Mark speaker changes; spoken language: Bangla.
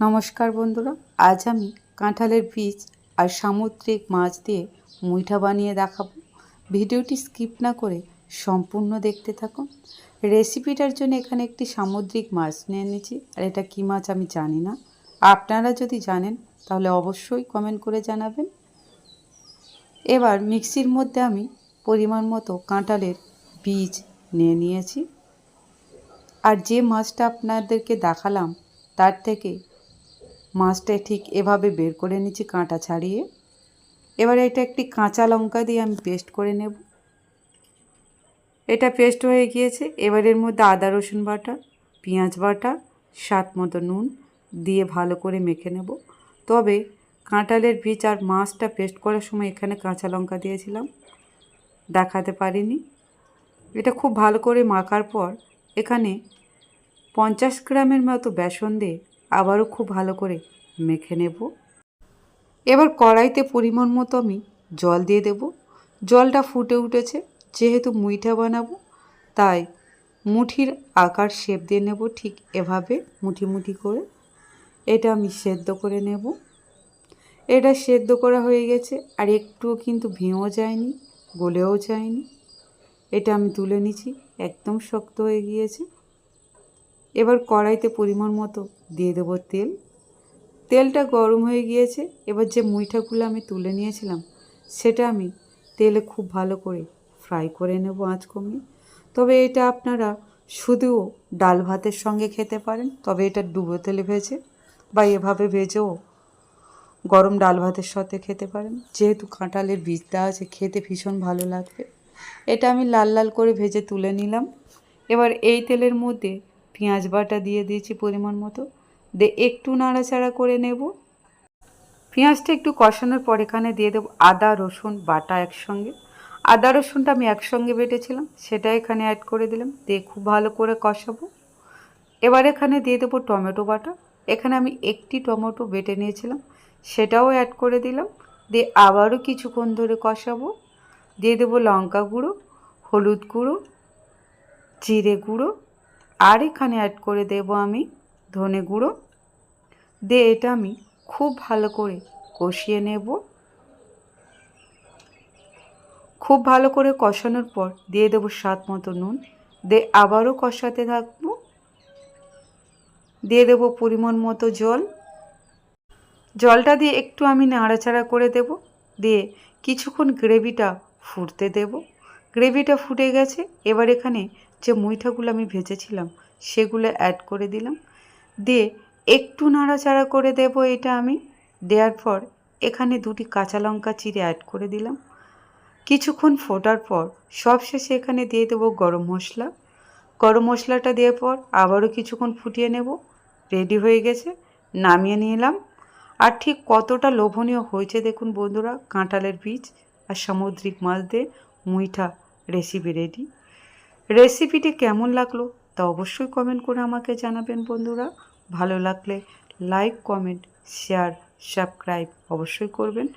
Speaker 1: নমস্কার বন্ধুরা, আজ আমি কাঁঠালের বীজ আর সামুদ্রিক মাছ দিয়ে মুইঠা বানিয়ে দেখাবো। ভিডিওটি স্কিপ না করে সম্পূর্ণ দেখতে থাকুন। রেসিপিটার জন্য এখানে একটি সামুদ্রিক মাছ নিয়ে নিয়েছি আর এটা কী মাছ আমি জানি না। আপনারা যদি জানেন, তাহলে অবশ্যই কমেন্ট করে জানাবেন। এবার মিক্সির মধ্যে আমি পরিমাণ মতো কাঁঠালের বীজ নিয়ে নিয়েছি। আর যে মাছটা আপনাদেরকে দেখালাম, তার থেকে মাছটা ঠিক এভাবে বের করে নিচ্ছি কাঁটা ছাড়িয়ে। এবার এটা একটি কাঁচা লঙ্কা দিয়ে আমি পেস্ট করে নেব। এটা পেস্ট হয়ে গিয়েছে। এবার এর মধ্যে আদা, রসুন বাটা, পেঁয়াজ বাটা, স্বাদ মতো নুন দিয়ে ভালো করে মেখে নেব। তবে কাঁঠালের বীজ আর মাছটা পেস্ট করার সময় এখানে কাঁচা লঙ্কা দিয়েছিলাম। দেখাতে পারিনি। এটা খুব ভালো করে মাখার পর এখানে পঞ্চাশ গ্রামের মতো বেসন দিয়ে আবারও খুব ভালো করে মেখে নেব। এবার কড়াইতে পরিমাণ মতো আমি জল দিয়ে দেব। জলটা ফুটে উঠেছে, যেহেতু মুইঠা বানাবো, তাই মুঠির আকার শেপ দিয়ে নেব ঠিক এভাবে মুঠি মুঠি করে। এটা আমি সেদ্ধ করে নেব। এটা সেদ্ধ করা হয়ে গেছে, আর একটুও কিন্তু ভেঙেও যায়নি, গলেও যায়নি। এটা আমি তুলে নিছি একদম শক্ত হয়ে গিয়েছে। এবার কড়াইতে পরিমাণ মতো দিয়ে দেবো তেল। তেলটা গরম হয়ে গিয়েছে। এবার যে মুইঠাগুলো আমি তুলে নিয়েছিলাম, সেটা আমি তেলে খুব ভালো করে ফ্রাই করে নেব আঁচ কমিয়ে। তবে এটা আপনারা শুধুও ডাল ভাতের সঙ্গে খেতে পারেন, তবে এটা ডুবো তেলে ভেজে বা এভাবে ভেজেও গরম ডাল ভাতের সাথে খেতে পারেন। যেহেতু কাঁঠালের বীজটা আছে, খেতে ভীষণ ভালো লাগবে। এটা আমি লাল লাল করে ভেজে তুলে নিলাম। এবার এই তেলের মধ্যে পেঁয়াজ বাটা দিয়ে দিয়েছি পরিমাণ মতো। দিয়ে একটু নাড়াচাড়া করে নেব। পেঁয়াজটা একটু কষানোর পর এখানে দিয়ে দেবো আদা, রসুন, বাটা একসঙ্গে। আদা, রসুনটা আমি একসঙ্গে বেটেছিলাম, সেটা এখানে অ্যাড করে দিলাম। দিয়ে খুব ভালো করে কষাবো। এবার এখানে দিয়ে দেবো টমেটো বাটা। এখানে আমি একটি টমেটো বেটে নিয়েছিলাম, সেটাও অ্যাড করে দিলাম। দিয়ে আবারও কিছুক্ষণ ধরে কষাবো। দিয়ে দেবো লঙ্কা গুঁড়ো, হলুদ গুঁড়ো, জিরে গুঁড়ো আর এখানে অ্যাড করে দেব আমি ধনে গুঁড়ো। দিয়ে এটা আমি খুব ভালো করে কষিয়ে নেব। খুব ভালো করে কষানোর পর দিয়ে দেবো স্বাদ মতো নুন। দিয়ে আবারও কষাতে থাকব। দিয়ে দেবো পরিমাণ মতো জল। জলটা দিয়ে একটু আমি নাড়াচাড়া করে দেব। দিয়ে কিছুক্ষণ গ্রেভিটা ফুটতে দেব। গ্রেভিটা ফুটে গেছে। এবার এখানে যে মুইঠাগুলো আমি ভেজেছিলাম, সেগুলো অ্যাড করে দিলাম। দিয়ে একটু নাড়াচাড়া করে দেব এটা আমি। দেওয়ার পর এখানে দুটি কাঁচা লঙ্কা চিড়ে অ্যাড করে দিলাম। কিছুক্ষণ ফোটার পর সবশেষে এখানে দিয়ে দেবো গরম মশলা। গরম মশলাটা দেওয়ার পর আবারও কিছুক্ষণ ফুটিয়ে নেব। রেডি হয়ে গেছে, নামিয়ে নিলাম আর ঠিক কতটা লোভনীয় হয়েছে দেখুন বন্ধুরা, কাঁঠালের বীজ আর সামুদ্রিক মাছ দিয়ে মুইঠা। রেসিপি রেডি রেসিপিটি কেমন লাগল তা অবশ্যই কমেন্ট করে আমাকে জানাবেন বন্ধুরা। ভালো লাগলে লাইক কমেন্ট শেয়ার সাবস্ক্রাইব অবশ্যই করবেন।